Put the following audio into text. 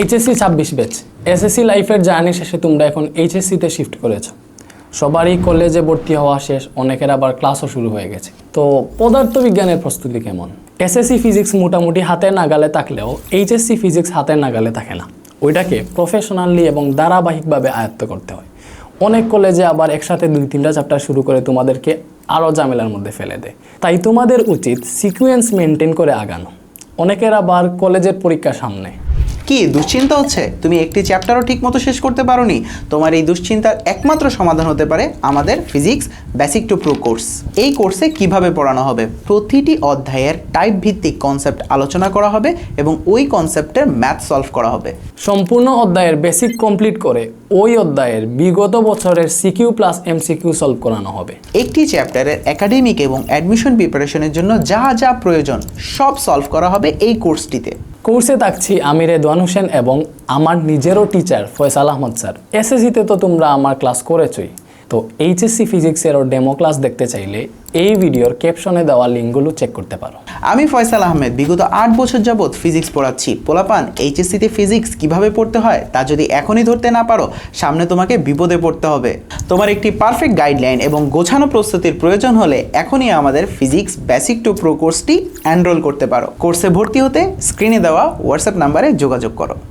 HSC ছাব্বিশ batch SSC লাইফের journey শেষে তোমরা এখন এইচএসসিতে শিফট করেছ। সবারই কলেজে ভর্তি হওয়া শেষ, অনেকের আবার ক্লাসও শুরু হয়ে গেছে। তো পদার্থবিজ্ঞানের প্রস্তুতি কেমন? এসএসসি ফিজিক্স মোটামুটি হাতের নাগালে থাকলেও এইচএসসি ফিজিক্স হাতের নাগালে থাকে না। ওইটাকে প্রফেশনালি এবং ধারাবাহিকভাবে আয়ত্ত করতে হয়। অনেক কলেজে আবার একসাথে দুই তিনটা চ্যাপ্টার শুরু করে তোমাদেরকে আরও ঝামেলার মধ্যে ফেলে দেয়। তাই তোমাদের উচিত সিকুয়েন্স মেনটেন করে আগানো। অনেকের আবার কলেজের পরীক্ষা সামনে। কি দুশ্চিন্তা হচ্ছে? তুমি একটি চ্যাপ্টারও ঠিকমতো শেষ করতে পারোনি। তোমার এই দুশ্চিন্তার একমাত্র সমাধান হতে পারে আমাদের physics basic to pro course এই কোর্সে কীভাবে পড়ানো হবে? প্রতিটি অধ্যায়ের টাইপ ভিত্তিক কনসেপ্ট আলোচনা করা হবে এবং ওই কনসেপ্টের ম্যাথ সলভ করা হবে। সম্পূর্ণ অধ্যায়ের বেসিক কমপ্লিট করে ওই অধ্যায়ের বিগত বছরের CQ plus M CQ solve করানো হবে। একটি চ্যাপ্টারের একাডেমিক এবং অ্যাডমিশন প্রিপারেশনের জন্য যা যা প্রয়োজন সব সলভ করা হবে এই কোর্সটিতে কোর্সে থাকছি আমি রেদওয়ান হোসেন এবং আমার নিজেরও টিচার ফয়সাল আহমদ স্যার। এসএসসিতে তো তোমরা আমার ক্লাস করেছই। তো এইচএসসি ফিজিক্সেরও ডেমো ক্লাস দেখতে চাইলে এই ভিডিওর ক্যাপশনে দেওয়া লিঙ্কগুলো চেক করতে পারো। আমি ফয়সাল আহমেদ, বিগত আট বছর যাবৎ ফিজিক্স পড়াচ্ছি। পোলাপান এইচএসসিতে ফিজিক্স কীভাবে পড়তে হয় তা যদি এখনই ধরতে না পারো, সামনে তোমাকে বিপদে পড়তে হবে। তোমার একটি পারফেক্ট গাইডলাইন এবং গোছানো প্রস্তুতির প্রয়োজন হলে এখনই আমাদের ফিজিক্স বেসিক টু প্রো কোর্সটি এনরোল করতে পারো। কোর্সে ভর্তি হতে স্ক্রিনে দেওয়া হোয়াটসঅ্যাপ নাম্বারে যোগাযোগ করো।